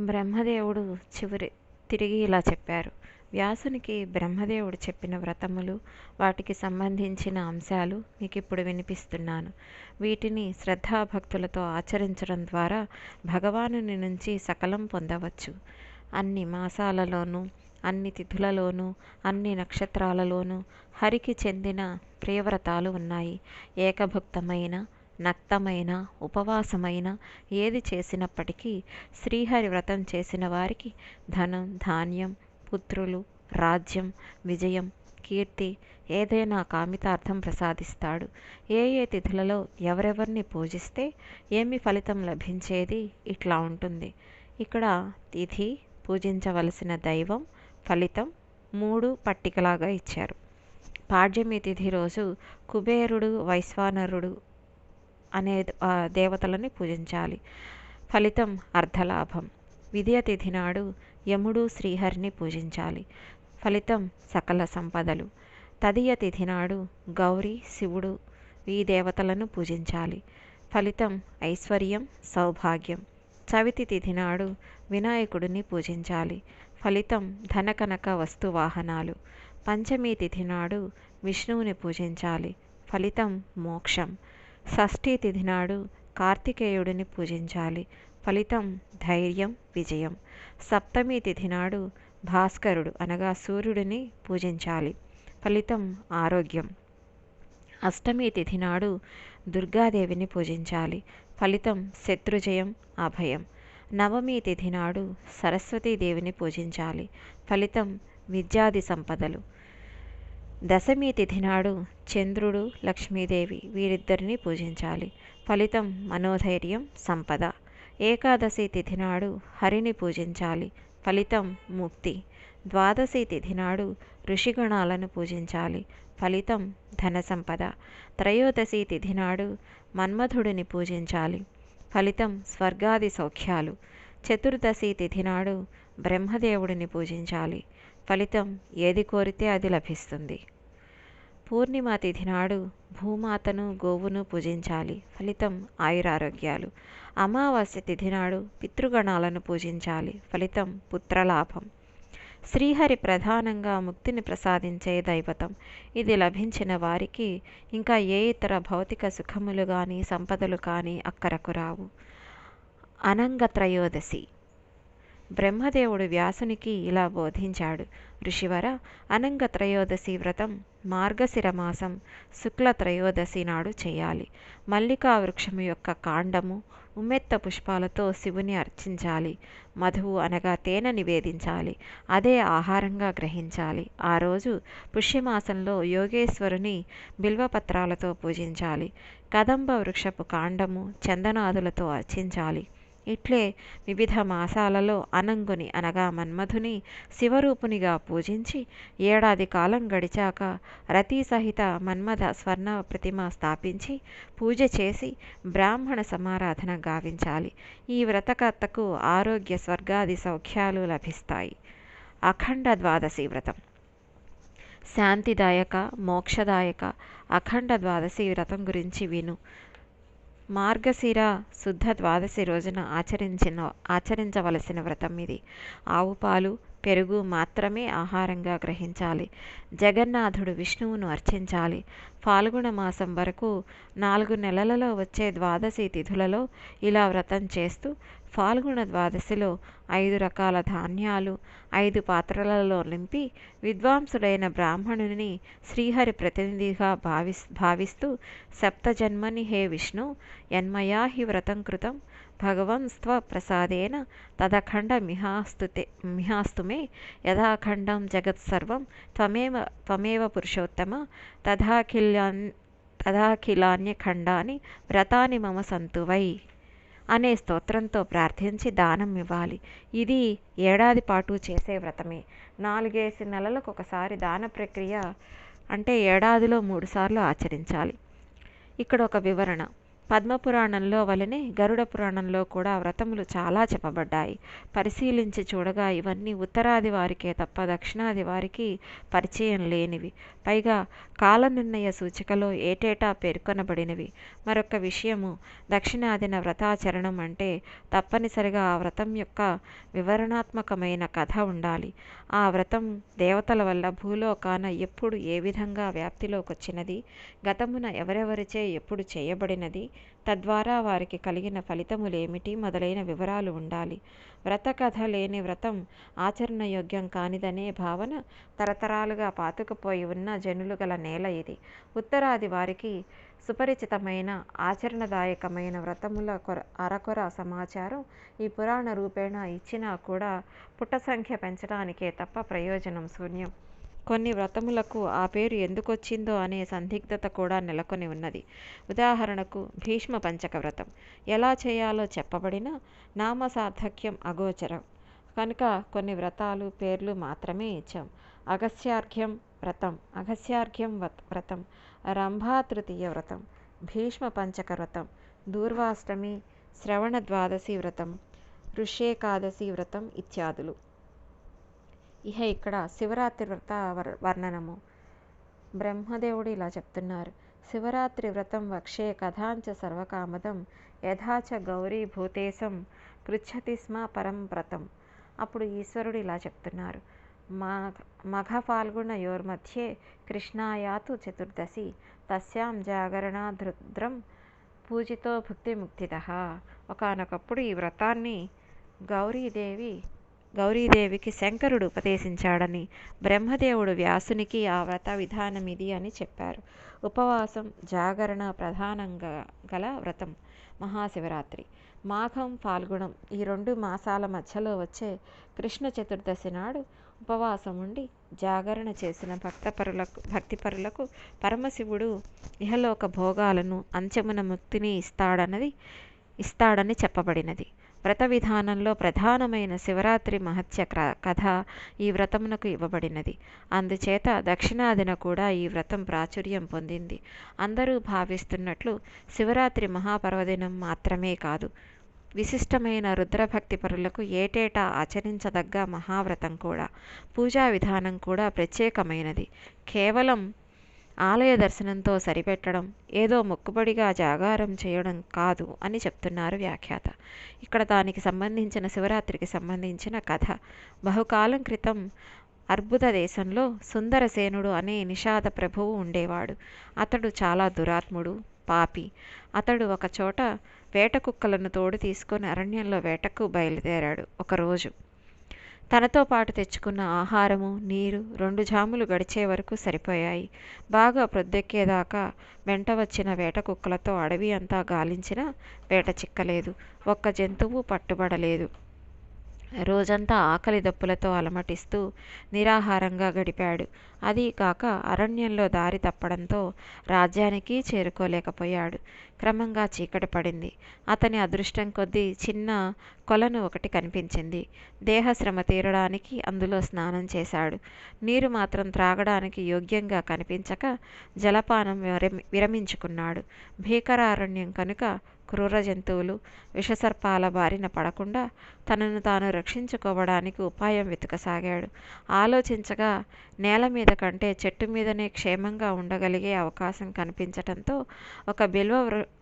బ్రహ్మదేవుడు చివరి తిరిగి ఇలా చెప్పారు. వ్యాసునికి బ్రహ్మదేవుడు చెప్పిన వ్రతములు వాటికి సంబంధించిన అంశాలు మీకు ఇప్పుడు వినిపిస్తున్నాను. వీటిని శ్రద్ధాభక్తులతో ఆచరించడం ద్వారా భగవానుని నుంచి సకలం పొందవచ్చు. అన్ని మాసాలలోనూ అన్ని తిథులలోనూ అన్ని నక్షత్రాలలోనూ హరికి చెందిన ప్రియవ్రతాలు ఉన్నాయి. ఏకభుక్తమైన నక్తమైన ఉపవాసమైన ఏది చేసినప్పటికీ శ్రీహరి వ్రతం చేసిన వారికి ధనం ధాన్యం పుత్రులు రాజ్యం విజయం కీర్తి ఏదైనా కామితార్థం ప్రసాదిస్తాడు. ఏ ఏ తిథులలో ఎవరెవరిని పూజిస్తే ఏమి ఫలితం లభించేది ఇట్లా ఉంటుంది. ఇక్కడ తిథి పూజించవలసిన దైవం ఫలితం మూడు పట్టికలాగా ఇచ్చారు. పాడ్యమి తిథి రోజు కుబేరుడు వైశ్వానరుడు అనే దేవతలని పూజించాలి. ఫలితం అర్ధలాభం. విద్య తిథి నాడు యముడు శ్రీహరిని పూజించాలి. ఫలితం సకల సంపదలు. తదియ తిథి నాడు గౌరీ శివుడు ఈ దేవతలను పూజించాలి. ఫలితం ఐశ్వర్యం సౌభాగ్యం. చవితి తిథి నాడు వినాయకుడిని పూజించాలి. ఫలితం ధనకనక వస్తువాహనాలు పంచమి తిథి నాడు విష్ణువుని పూజించాలి. ఫలితం మోక్షం. షష్ఠీ తిథి నాడు కార్తికేయుడిని పూజించాలి. ఫలితం ధైర్యం విజయం. సప్తమి తిథి నాడు భాస్కరుడు అనగా సూర్యుడిని పూజించాలి. ఫలితం ఆరోగ్యం. అష్టమి తిథి నాడు దుర్గాదేవిని పూజించాలి. ఫలితం శత్రుజయం అభయం. నవమి తిథి నాడు సరస్వతీదేవిని పూజించాలి. ఫలితం విద్యాది సంపదలు. దశమి తిథి నాడు చంద్రుడు లక్ష్మీదేవి వీరిద్దరిని పూజించాలి. ఫలితం మనోధైర్యం సంపద. ఏకాదశి తిథి నాడు హరిని పూజించాలి. ఫలితం ముక్తి. ద్వాదశి తిథి నాడు ఋషిగణాలను పూజించాలి. ఫలితం ధన సంపద త్రయోదశి తిథి నాడు మన్మధుడిని పూజించాలి. ఫలితం స్వర్గాది సౌఖ్యాలు. చతుర్దశి తిథి నాడు బ్రహ్మదేవుడిని పూజించాలి. ఫలితం ఏది కోరితే అది లభిస్తుంది. పూర్ణిమ తిథి నాడు భూమాతను గోవును పూజించాలి. ఫలితం ఆయురారోగ్యాలు. అమావాస్య తిథి నాడు పితృగణాలను పూజించాలి. ఫలితం పుత్రలాభం. శ్రీహరి ప్రధానంగా ముక్తిని ప్రసాదించే దైవతం. ఇది లభించిన వారికి ఇంకా ఏ ఇతర భౌతిక సుఖములు కానీ సంపదలు కానీ అక్కరకు రావు. అనంగత్రయోదశి బ్రహ్మదేవుడు వ్యాసునికి ఇలా బోధించాడు. ఋషివర అనంగ త్రయోదశి వ్రతం మార్గశిర మాసం శుక్ల త్రయోదశి నాడు చేయాలి. మల్లికా వృక్షము యొక్క కాండము ఉమ్మెత్త పుష్పాలతో శివుని అర్చించాలి. మధువు అనగా తేనె నివేదించాలి. అదే ఆహారంగా గ్రహించాలి. ఆ రోజు పుష్యమాసంలో యోగేశ్వరుని బిల్వపత్రాలతో పూజించాలి. కదంబ వృక్షపు కాండము చందనాదులతో అర్చించాలి. ఇట్లే వివిధ మాసాలలో అనంగుని అనగా మన్మధుని శివరూపునిగా పూజించి ఏడాది కాలం గడిచాక రతి సహిత మన్మథ స్వర్ణ ప్రతిమ స్థాపించి పూజ చేసి బ్రాహ్మణ సమారాధన గావించాలి. ఈ వ్రతకర్తకు ఆరోగ్య స్వర్గాది సౌఖ్యాలు లభిస్తాయి. అఖండ ద్వాదశి వ్రతం. శాంతిదాయక మోక్షదాయక అఖండ ద్వాదశి వ్రతం గురించి విను. మార్గశిర శుద్ధ ద్వాదశి రోజున ఆచరించిన ఆచరించవలసిన వ్రతం ఇది. ఆవు పాలు పెరుగు మాత్రమే ఆహారంగా గ్రహించాలి. జగన్నాథుడు విష్ణువును అర్చించాలి. ఫాల్గుణ మాసం వరకు నాలుగు నెలలలో వచ్చే ద్వాదశి తిథులలో ఇలా వ్రతం చేస్తూ ఫాల్గుణ ద్వాదశిలో ఐదు రకాల ధాన్యాలు ఐదు పాత్రలలో నింపి విద్వాంసుడైన బ్రాహ్మణుని శ్రీహరి ప్రతినిధిగా భావి భావిస్తూ సప్తజన్మని హే విష్ణు యన్మయా హి వ్రతం కృతం భగవన్ స్వప్రసాదేన తదఖండ మిహాస్తుతే మిహాస్తుమే యథాఖండం జగత్సర్వం త్వమేవ త్వమేవ పురుషోత్తమ తథాఖిల్యాన్ తథాఖిలాన్యఖండాని వ్రతాని మమ సంతు వై అనే స్తోత్రంతో ప్రార్థించి దానం ఇవ్వాలి. ఇది ఏడాది పాటు చేసే వ్రతమే. నాలుగేసి నెలలకు ఒకసారి దాన ప్రక్రియ అంటే ఏడాదిలో మూడుసార్లు ఆచరించాలి. ఇక్కడ ఒక వివరణ. పద్మపురాణంలో వలనే గరుడ పురాణంలో కూడా వ్రతములు చాలా చెప్పబడ్డాయి. పరిశీలించి చూడగా ఇవన్నీ ఉత్తరాది వారికే తప్ప దక్షిణాది వారికి పరిచయం లేనివి. పైగా కాల నిర్ణయ సూచికలో ఏటేటా పేర్కొనబడినవి. మరొక విషయము దక్షిణాదిన వ్రతాచరణం అంటే తప్పనిసరిగా ఆ వ్రతం యొక్క వివరణాత్మకమైన కథ ఉండాలి. ఆ వ్రతం దేవతల వల్ల భూలోకాన ఎప్పుడు ఏ విధంగా వ్యాప్తిలోకి వచ్చినది గతమున ఎవరెవరిచే ఎప్పుడు చేయబడినది తద్వారా వారికి కలిగిన ఫలితములేమిటి మొదలైన వివరాలు ఉండాలి. వ్రత కథ లేని వ్రతం ఆచరణయోగ్యం కానిదనే భావన తరతరాలుగా పాతుకుపోయి ఉన్న జనులు గల నేల ఇది. ఉత్తరాది వారికి సుపరిచితమైన ఆచరణదాయకమైన వ్రతముల కొర అరకొర సమాచారం ఈ పురాణ రూపేణ ఇచ్చినా కూడా పుట్ట సంఖ్య పెంచడానికే తప్ప ప్రయోజనం శూన్యం. కొన్ని వ్రతములకు ఆ పేరు ఎందుకొచ్చిందో అనే సందిగ్ధత కూడా నెలకొని ఉన్నది. ఉదాహరణకు భీష్మ పంచక వ్రతం. ఎలా చేయాలో చెప్పబడిన నామసార్థక్యం అగోచరం. కనుక కొన్ని వ్రతాలు పేర్లు మాత్రమే ఇచ్చాం. అగస్యార్ఘ్యం వ్రతం అగస్యార్ఘ్యం వ్రతం రంభా తృతీయ వ్రతం భీష్మ పంచక వ్రతం దూర్వాష్టమి శ్రవణ ద్వాదశి వ్రతం ఋష్యేకాదశి వ్రతం ఇత్యాదులు. ఇహ ఇక్కడ శివరాత్రి వ్రత వర్ణనము. బ్రహ్మదేవుడు ఇలా చెప్తున్నారు. శివరాత్రి వ్రతం వక్షే కథాంచ సర్వకామదం యథాచ గౌరీ భూతేశం పృచ్ఛతి స్మ పరం వ్రతం. అప్పుడు ఈశ్వరుడు ఇలా చెప్తున్నారు. మఘ ఫాల్గుణయోర్మధ్యే కృష్ణాయాతు చతుర్దశి తస్యాం జాగరణాధృద్రం పూజితో భుక్తిముక్తిద. ఒకనొకప్పుడు ఈ వ్రతాన్ని గౌరీదేవి గౌరీదేవికి శంకరుడు ఉపదేశించాడని బ్రహ్మదేవుడు వ్యాసునికి ఆ వ్రత విధానం ఇది అని చెప్పారు. ఉపవాసం జాగరణ ప్రధానంగా గల వ్రతం మహాశివరాత్రి. మాఘం ఫాల్గుణం ఈ రెండు మాసాల మధ్యలో వచ్చే కృష్ణ చతుర్దశి నాడు ఉపవాసం ఉండి జాగరణ చేసిన భక్తపరులకు భక్తిపరులకు పరమశివుడు ఇహలోక భోగాలను అంచెమున ముక్తిని ఇస్తాడన్నది ఇస్తాడని చెప్పబడినది. వ్రత విధానంలో ప్రధానమైన శివరాత్రి మహత్య కథ ఈ వ్రతమునకు ఇవ్వబడినది. అందుచేత దక్షిణాదిన కూడా ఈ వ్రతం ప్రాచుర్యం పొందింది. అందరూ భావిస్తున్నట్లు శివరాత్రి మహాపర్వదినం మాత్రమే కాదు విశిష్టమైన రుద్రభక్తి పరులకు ఏటేటా ఆచరించదగ్గ మహావ్రతం కూడా. పూజా విధానం కూడా ప్రత్యేకమైనది. కేవలం ఆలయ దర్శనంతో సరిపెట్టడం ఏదో మొక్కుబడిగా జాగారం చేయడం కాదు అని చెప్తున్నారు వ్యాఖ్యాత. ఇక్కడ దానికి సంబంధించిన శివరాత్రికి సంబంధించిన కథ. బహుకాలం క్రితం అర్బుద దేశంలో సుందరసేనుడు అనే నిషాద ప్రభువు ఉండేవాడు. అతడు చాలా దురాత్ముడు పాపి. అతడు ఒకచోట వేట కుక్కలను తోడు తీసుకొని అరణ్యంలో వేటకు బయలుదేరాడు. ఒకరోజు తనతో పాటు తెచ్చుకున్న ఆహారము నీరు రెండు జాములు గడిచే వరకు సరిపోయాయి. బాగా ప్రొద్దెక్కేదాకా వెంట వచ్చిన వేట కుక్కలతో అడవి అంతా గాలించినా వేట చిక్కలేదు. ఒక్క జంతువు పట్టుబడలేదు. రోజంతా ఆకలి దప్పులతో అలమటిస్తూ నిరాహారంగా గడిపాడు. అది కాక అరణ్యంలో దారి తప్పడంతో రాజ్యానికి చేరుకోలేకపోయాడు. క్రమంగా చీకటి పడింది. అతని అదృష్టం కొద్దీ చిన్న కొలను ఒకటి కనిపించింది. దేహశ్రమ తీరడానికి అందులో స్నానం చేశాడు. నీరు మాత్రం త్రాగడానికి యోగ్యంగా కనిపించక జలపానం విరమించుకున్నాడు. భీకరారణ్యం కనుక క్రూర జంతువులు విషసర్పాల బారిన పడకుండా తనను తాను రక్షించుకోవడానికి ఉపాయం వెతకసాగాడు. ఆలోచించగా నేల మీద కంటే చెట్టు మీదనే క్షేమంగా ఉండగలిగే అవకాశం కనిపించటంతో ఒక బిల్వ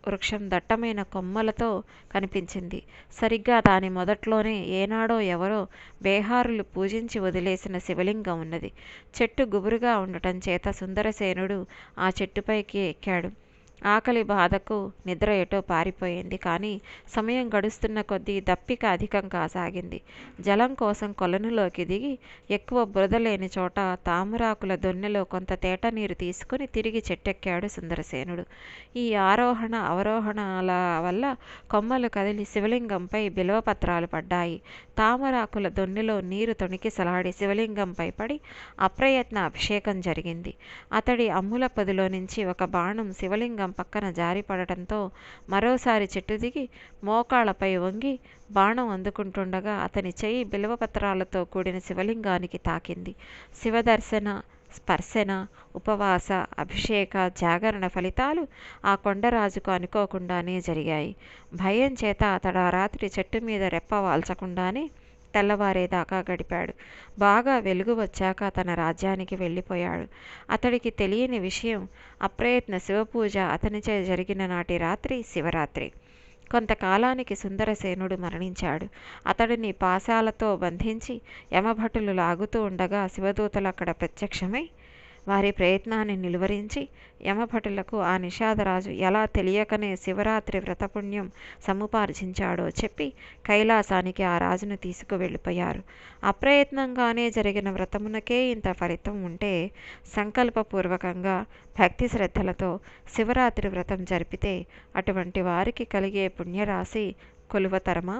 వృక్షం దట్టమైన కొమ్మలతో కనిపించింది. సరిగ్గా దాని మొదట్లోనే ఏనాడో ఎవరో బేహారులు పూజించి వదిలేసిన శివలింగం ఉన్నది. చెట్టు గుబురుగా ఉండటం చేత సుందరసేనుడు ఆ చెట్టుపైకి ఎక్కాడు. ఆకలి బాధకు నిద్ర ఎటో పారిపోయింది. కానీ సమయం గడుస్తున్న కొద్దీ దప్పిక అధికం కాసాగింది జలం కోసం కొలనులోకి దిగి ఎక్కువ బురద లేని చోట తామరాకుల దొన్నెలో కొంత తేట నీరు తీసుకుని తిరిగి చెట్టెక్కాడు సుందరసేనుడు. ఈ ఆరోహణ అవరోహణల వల్ల కొమ్మలు కదిలి శివలింగంపై బిలవపత్రాలు పడ్డాయి. తామరాకుల దొన్నెలో నీరు తొణికిసలాడి శివలింగంపై పడి అప్రయత్న అభిషేకం జరిగింది. అతడి అమ్ముల పదిలో నుంచి ఒక బాణం శివలింగం పక్కన జారిపడటంతో మరోసారి చెట్టు దిగి మోకాళ్ళపై వంగి బాణం అందుకుంటుండగా అతని చెయ్యి బిల్వపత్రాలతో కూడిన శివలింగానికి తాకింది. శివదర్శన స్పర్శన ఉపవాస అభిషేక జాగరణ ఫలితాలు ఆ కొండరాజుకు అనుకోకుండానే జరిగాయి. భయం చేత అతడు ఆ రాత్రి చెట్టు మీద రెప్ప వాల్చకుండానే తెల్లవారేదాకా గడిపాడు. బాగా వెలుగు వచ్చాక తన రాజ్యానికి వెళ్ళిపోయాడు. అతడికి తెలియని విషయం అప్రయత్న శివపూజ అతనిచే జరిగిన నాటి రాత్రి శివరాత్రి. కొంతకాలానికి సుందరసేనుడు మరణించాడు. అతడిని పాశాలతో బంధించి యమభటులు లాగుతూ ఉండగా శివదూతలు అక్కడ ప్రత్యక్షమై వారి ప్రయత్నాన్ని నిలువరించి యమభటులకు ఆ నిషాదరాజు ఎలా తెలియకనే శివరాత్రి వ్రతపుణ్యం సముపార్జించాడో చెప్పి కైలాసానికి ఆ రాజును తీసుకువెళ్ళిపోయారు. అప్రయత్నంగానే జరిగిన వ్రతమునకే ఇంత ఫలితం ఉంటే సంకల్పపూర్వకంగా భక్తి శ్రద్ధలతో శివరాత్రి వ్రతం జరిపితే అటువంటి వారికి కలిగే పుణ్యరాశి కొలువతరమా?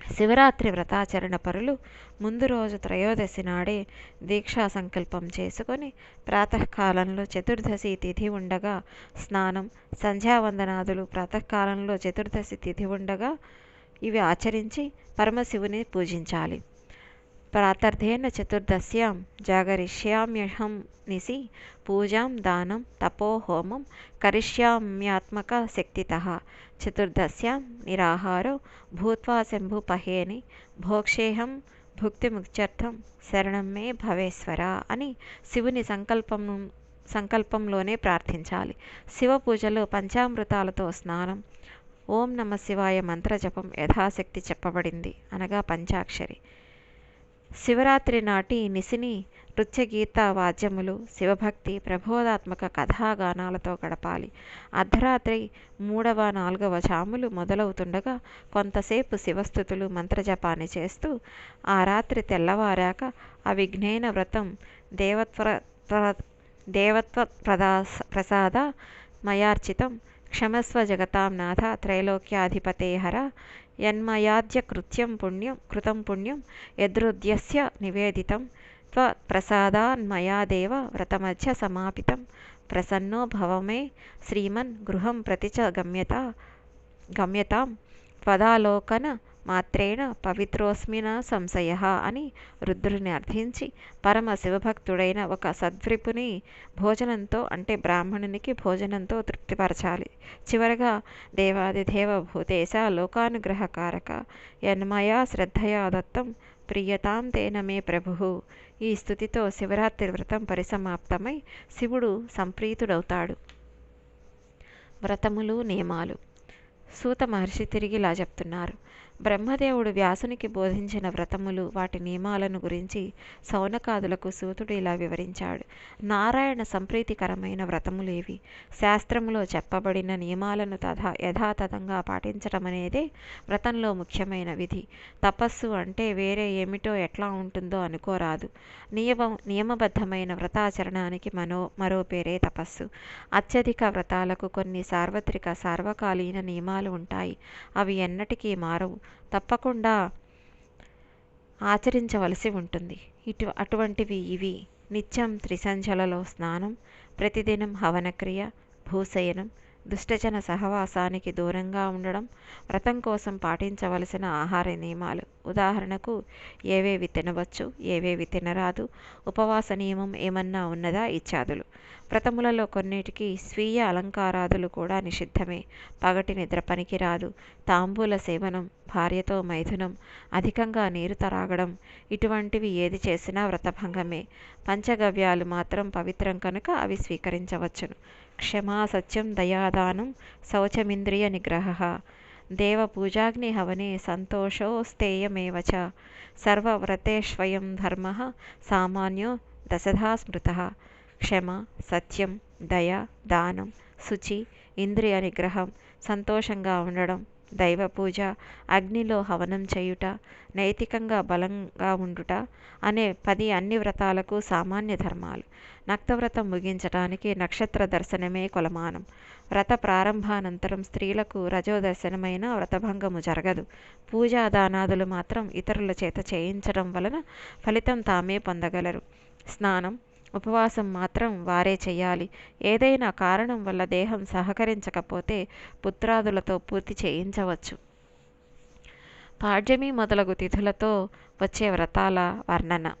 శివరాత్రి వ్రతాచరణ పరులు ముందు రోజు త్రయోదశి నాడే దీక్షా సంకల్పం చేసుకొని ప్రాతకాలంలో చతుర్దశి తిథి ఉండగా స్నానం సంధ్యావందనాదులు ప్రాతకాలంలో చతుర్దశి తిథి ఉండగా ఇవి ఆచరించి పరమశివుని పూజించాలి. ప్రాతర్ధేన చతుర్దశ్యాం జాగరిష్యామ్యహం నిసి పూజాం దానం తపోహోమం కరిష్యామ్యాత్మక శక్తిత. చతుర్దశ్యాం నిరాహారో భూత్వా శంభుపహేని భోక్షేహం భుక్తిముక్త్యర్థం శరణం మే భవేశ్వర అని శివుని సంకల్పం సంకల్పంలోనే ప్రార్థించాలి. శివ పూజలో పంచామృతాలతో స్నానం. ఓం నమ శివాయ మంత్రజపం యథాశక్తి చెప్పబడింది అనగా పంచాక్షరి. శివరాత్రి నాటి నిసిని నృత్యగీత వాద్యములు శివభక్తి ప్రబోధాత్మక కథాగానాలతో గడపాలి. అర్ధరాత్రి మూడవ నాలుగవ చాములు మొదలవుతుండగా కొంతసేపు శివస్థుతులు మంత్రజపాన్ని చేస్తూ ఆ రాత్రి తెల్లవారాక అవిఘ్నేన వ్రతం దేవత్వ దేవత్వ ప్రదాస ప్రసాద మయార్చితం క్షమస్వ జగతాం నాథ త్రైలోక్యాధిపతే హర యన్మయాద్య కృత్యం పుణ్యం కృతం పుణ్యం యదృద్యస్య నివేదితం త్వత్ప్రసాదాన్మయాదేవ వ్రతమధ్య సమాపితం. ప్రసన్నో భవమే శ్రీమన్ గృహం ప్రతి చ గమ్యత గమ్యతాం. త్వదాలోకన మాత్రేణ పవిత్రోస్మిన సంశయ అని రుద్రుని అర్థించి పరమ శివభక్తుడైన ఒక సద్వృపుని భోజనంతో అంటే బ్రాహ్మణునికి భోజనంతో తృప్తిపరచాలి. చివరగా దేవాదిదేవ భూతేశ లోకానుగ్రహకారక యన్మయా శ్రద్ధయా దత్తం ప్రియతాం తేన మే ప్రభు. ఈ స్థుతితో శివరాత్రి వ్రతం పరిసమాప్తమై శివుడు సంప్రీతుడవుతాడు. వ్రతములు నియమాలు. సూత మహర్షి తిరిగి ఇలా చెప్తున్నారు. బ్రహ్మదేవుడు వ్యాసునికి బోధించిన వ్రతములు వాటి నియమాలను గురించి సౌనకాదులకు సూతుడు ఇలా వివరించాడు. నారాయణ సంప్రీతికరమైన వ్రతములేవి. శాస్త్రములో చెప్పబడిన నియమాలను తథా యథాతథంగా పాటించడం అనేదే వ్రతంలో ముఖ్యమైన విధి. తపస్సు అంటే వేరే ఏమిటో ఎట్లా ఉంటుందో అనుకోరాదు. నియమ నియమబద్ధమైన వ్రతాచరణానికి మనో మరో పేరే తపస్సు. అత్యధిక వ్రతాలకు కొన్ని సార్వత్రిక సార్వకాలీన నియమాలు ఉంటాయి. అవి ఎన్నటికీ మారవు. తప్పకుండా ఆచరించవలసి ఉంటుంది. ఇటు అటువంటివి ఇవి. నిత్యం త్రిసంధ్యలలో స్నానం ప్రతిదినం హవనక్రియ భూశయనం దుష్టజన సహవాసానికి దూరంగా ఉండడం వ్రతం కోసం పాటించవలసిన ఆహార నియమాలు. ఉదాహరణకు ఏవేవి తినవచ్చు ఏవేవి తినరాదు ఉపవాస నియమం ఏమన్నా ఉన్నదా ఇత్యాదులు. వ్రతములలో కొన్నిటికి స్వీయ అలంకారాదులు కూడా నిషిద్ధమే. పగటి నిద్ర పనికిరాదు. తాంబూల సేవనం భార్యతో మైథునం అధికంగా నీరు తరాగడం ఇటువంటివి ఏది చేసినా వ్రతభంగమే. పంచగవ్యాలు మాత్రం పవిత్రం కనుక అవి స్వీకరించవచ్చును. క్షమా సత్యం దయాదానం శౌచమింద్రియ నిగ్రహ. దేవపూజాగ్ని హవనే సంతోషోస్తేయమేవ చ సర్వవ్రతేష్వయం ధర్మ సామాన్యో దశధా స్మృత క్షమ సత్యం దయ దానం శుచి ఇంద్రియ నిగ్రహం సంతోషంగా ఉండడం దైవ పూజ అగ్నిలో హవనం చేయుట నైతికంగా బలంగా ఉండుట అనే పది అన్ని వ్రతాలకు సామాన్య ధర్మాలు. నక్తవ్రతం ముగించటానికి నక్షత్ర దర్శనమే కొలమానం. వ్రత ప్రారంభానంతరం స్త్రీలకు రజో దర్శనమైన వ్రతభంగము జరగదు. పూజా దానాదులు మాత్రం ఇతరుల చేత చేయించడం వలన ఫలితం తామే పొందగలరు. స్నానం ఉపవాసం మాత్రం వారే చెయ్యాలి ఏదైనా కారణం వల్ల దేహం సహకరించకపోతే పుత్రాదులతో పూర్తి చేయించవచ్చు. పాడ్యమి మొదలగు తిథులతో వచ్చే వ్రతాల వర్ణన.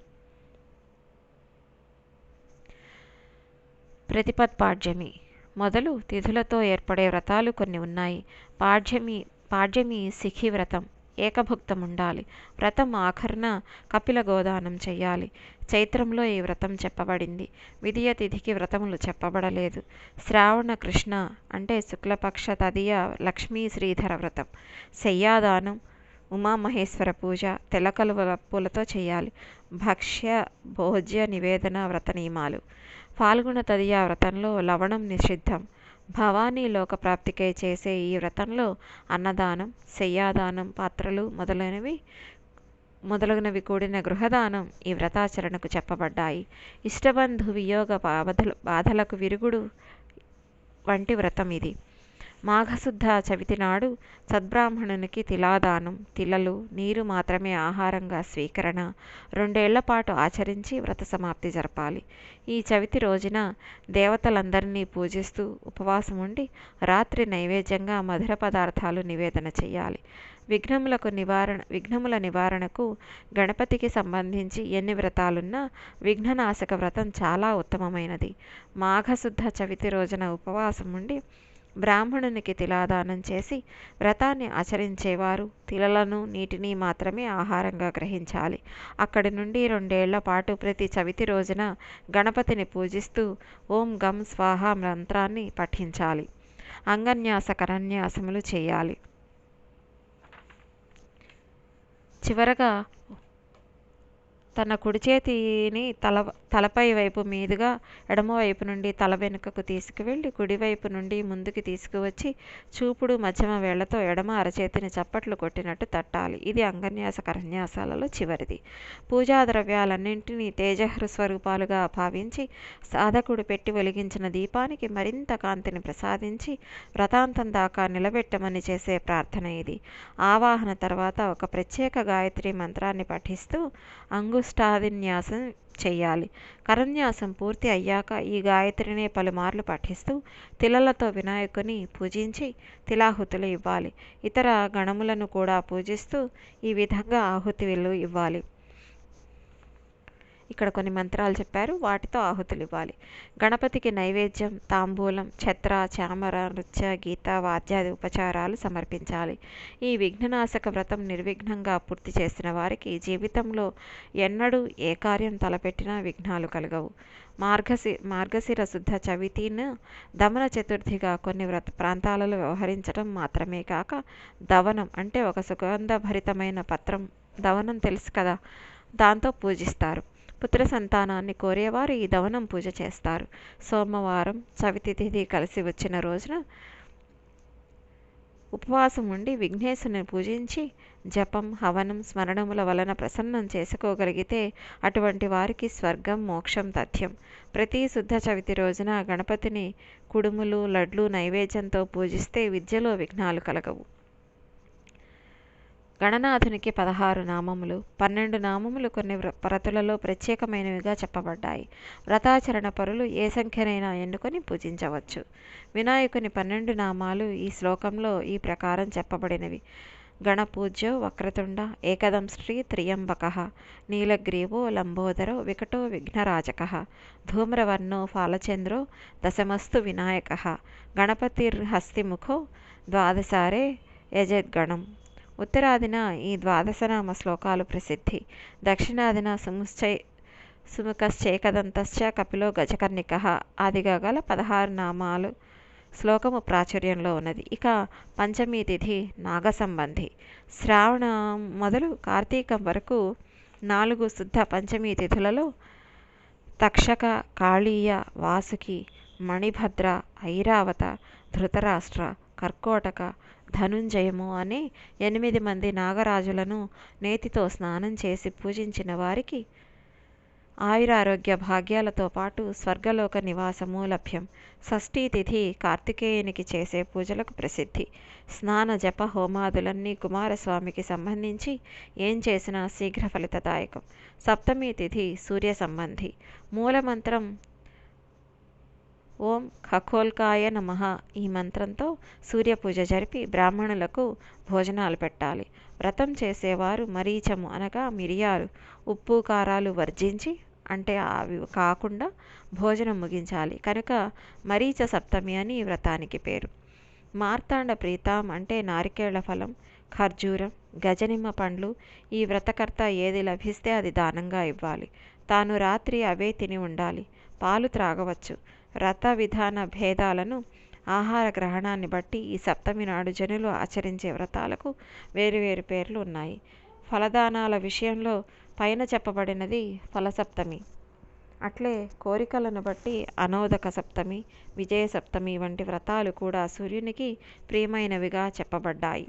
ప్రతిపత్ పాడ్యమి. మొదలు తిథులతో ఏర్పడే వ్రతాలు కొన్ని ఉన్నాయి. పాడ్యమి పాడ్యమి సిఖి వ్రతం. ఏకభుక్తం ఉండాలి వ్రతం ఆఖరణ కపిల గోదానం చెయ్యాలి. చైత్రంలో ఈ వ్రతం చెప్పబడింది. విదియ తిథికి వ్రతములు చెప్పబడలేదు. శ్రావణ కృష్ణ అంటే శుక్లపక్ష తదియ లక్ష్మీ శ్రీధర వ్రతం. శయ్యాదానం ఉమామహేశ్వర పూజ తెలకలువ పూలతో చేయాలి భక్ష్య భోజ్య నివేదన వ్రత నియమాలు. పాల్గొన తదియ వ్రతంలో లవణం నిషిద్ధం. భవానీ లోక ప్రాప్తికై చేసే ఈ వ్రతంలో అన్నదానం శయ్యాదానం పాత్రలు మొదలైనవి మొదలగునవి కూడిన గృహదానం ఈ వ్రతాచరణకు చెప్పబడ్డాయి. ఇష్టబంధు వియోగ బాధలు బాధలకు విరుగుడు వంటి వ్రతం ఇది. మాఘశుద్ధ చవితి నాడు సద్బ్రాహ్మణునికి తిలాదానం తిలలు నీరు మాత్రమే ఆహారంగా స్వీకరణ రెండేళ్ళ పాటు ఆచరించి వ్రత సమాప్తి జరపాలి. ఈ చవితి రోజున దేవతలందరినీ పూజిస్తూ ఉపవాసం ఉండి రాత్రి నైవేద్యంగా మధుర పదార్థాలు నివేదన చేయాలి. విఘ్నములకు నివారణ విఘ్నముల నివారణకు గణపతికి సంబంధించి ఎన్ని వ్రతాలున్నా విఘ్ననాశక వ్రతం చాలా ఉత్తమమైనది. మాఘశుద్ధ చవితి రోజున ఉపవాసం ఉండి బ్రాహ్మణునికి తిలాదానం చేసి వ్రతాన్ని ఆచరించేవారు. తిలలను నీటిని మాత్రమే ఆహారంగా గ్రహించాలి. అక్కడి నుండి రెండేళ్ళ పాటు ప్రతి చవితి రోజున గణపతిని పూజిస్తూ ఓం గం స్వాహ మంత్రాన్ని పఠించాలి. అంగన్యాస కరన్యాసములు చేయాలి. చివరగా తన కుడి చేతిని తల తలపై వైపు మీదుగా ఎడమవైపు నుండి తల వెనుకకు తీసుకువెళ్ళి కుడివైపు నుండి ముందుకు తీసుకువచ్చి చూపుడు మధ్యమ వేళ్ళతో ఎడమ అరచేతిని చప్పట్లు కొట్టినట్టు తట్టాలి. ఇది అంగన్యాస కరన్యాసాలలో చివరిది. పూజా ద్రవ్యాలన్నింటినీ తేజహృ స్వరూపాలుగా భావించి సాధకుడు పెట్టి వెలిగించిన దీపానికి మరింత కాంతిని ప్రసాదించి వ్రతాంతం దాకా నిలబెట్టమని చేసే ప్రార్థన ఇది. ఆవాహన తర్వాత ఒక ప్రత్యేక గాయత్రి మంత్రాన్ని పఠిస్తూ అంగుష్టాదిన్యాసం చేయాలి. కరన్యాసం పూర్తి అయ్యాక ఈ గాయత్రినే పలుమార్లు పఠిస్తూ తిలలతో వినాయకుని పూజించి తిలాహుతులు ఇవ్వాలి. ఇతర గణములను కూడా పూజిస్తూ ఈ విధంగా ఆహుతిలు ఇవ్వాలి. ఇక్కడ కొన్ని మంత్రాలు చెప్పారు. వాటితో ఆహుతులు ఇవ్వాలి. గణపతికి నైవేద్యం తాంబూలం ఛత్ర చామర నృత్య గీత వాద్యాది ఉపచారాలు సమర్పించాలి. ఈ విఘ్ననాశక వ్రతం నిర్విఘ్నంగా పూర్తి చేసిన వారికి జీవితంలో ఎన్నడూ ఏ కార్యం తలపెట్టినా విఘ్నాలు కలగవు. మార్గశి మార్గశిర శుద్ధ చవితిను దమన చతుర్థిగా కొన్ని వ్రత ప్రాంతాలలో వ్యవహరించడం మాత్రమే కాక దవనం అంటే ఒక సుగంధభరితమైన పత్రం దవనం తెలుసు కదా దాంతో పూజిస్తారు. పుత్ర సంతానాన్ని కోరేవారు ఈ దవనం పూజ చేస్తారు. సోమవారం చవితి తిథి కలిసి వచ్చిన రోజున ఉపవాసం ఉండి విఘ్నేశుని పూజించి జపం హవనం స్మరణముల వలన ప్రసన్నం చేసుకోగలిగితే అటువంటి వారికి స్వర్గం మోక్షం తథ్యం. ప్రతి శుద్ధ చవితి రోజున గణపతిని కుడుములు లడ్లు నైవేద్యంతో పూజిస్తే విద్యలో విఘ్నాలు కలగవు. గణనాథునికి పదహారు నామములు పన్నెండు నామములు కొన్ని పరతులలో ప్రత్యేకమైనవిగా చెప్పబడ్డాయి. వ్రతాచరణ పరులు ఏ సంఖ్యనైనా ఎన్నుకొని పూజించవచ్చు. వినాయకుని పన్నెండు నామాలు ఈ శ్లోకంలో ఈ ప్రకారం చెప్పబడినవి. గణపూజ్యో వక్రతుండ ఏకదంశ్రీ త్రియంబక నీలగ్రీవో లంబోదరో వికటో విఘ్నరాజక ధూమ్రవర్ణో ఫాలచంద్రో దశమస్తు వినాయక గణపతిర్హస్తిముఖో ద్వాదశారే యజద్గణం. ఉత్తరాదిన ఈ ద్వాదశనామ శ్లోకాలు ప్రసిద్ధి. దక్షిణాదిన సుముశ్చై సుముఖశ్చేకదంతశ్చ కపిలో గజకర్ణిక ఆదిగా గల పదహారు నామాలు శ్లోకము ప్రాచుర్యంలో ఉన్నది. ఇక పంచమి తిథి నాగ సంబంధి శ్రావణ మొదలు కార్తీకం వరకు నాలుగు శుద్ధ పంచమి తిథులలో తక్షక కాళీయ వాసుకి మణిభద్ర ఐరావత ధృతరాష్ట్ర కర్కోటక ధనుంజయము అనే ఎనిమిది మంది నాగరాజులను నేతితో స్నానం చేసి పూజించిన వారికి ఆయురారోగ్య భాగ్యాలతో పాటు స్వర్గలోక నివాసము లభ్యం. షష్ఠీ తిథి కార్తికేయునికి చేసే పూజలకు ప్రసిద్ధి. స్నాన జప హోమాదులన్నీ కుమారస్వామికి సంబంధించి ఏం చేసినా శీఘ్ర ఫలితదాయకం. సప్తమి తిథి సూర్య సంబంధి. మూలమంత్రం ఓం ఖకోల్కాయ నమ. ఈ మంత్రంతో సూర్యపూజ జరిపి బ్రాహ్మణులకు భోజనాలు పెట్టాలి. వ్రతం చేసేవారు మరీచము అనగా మిరియాలు ఉప్పు కారాలు వర్జించి అంటే అవి కాకుండా భోజనం ముగించాలి. కనుక మరీచ సప్తమి అని వ్రతానికి పేరు. మార్తాండ ప్రీతం అంటే నారికేళ్ళ ఫలం ఖర్జూరం గజనిమ్మ పండ్లు. ఈ వ్రతకర్త ఏది లభిస్తే అది దానంగా ఇవ్వాలి. తాను రాత్రి అవే తిని ఉండాలి. పాలు త్రాగవచ్చు. వ్రత విధాన భేదాలను ఆహార గ్రహణాన్ని బట్టి ఈ సప్తమి నాడు జనులు ఆచరించే వ్రతాలకు వేరువేరు పేర్లు ఉన్నాయి. ఫలదానాల విషయంలో పైన చెప్పబడినది ఫలసప్తమి. అట్లే కోరికలను బట్టి అనోదక సప్తమి విజయ సప్తమి వంటి వ్రతాలు కూడా సూర్యునికి ప్రియమైనవిగా చెప్పబడ్డాయి.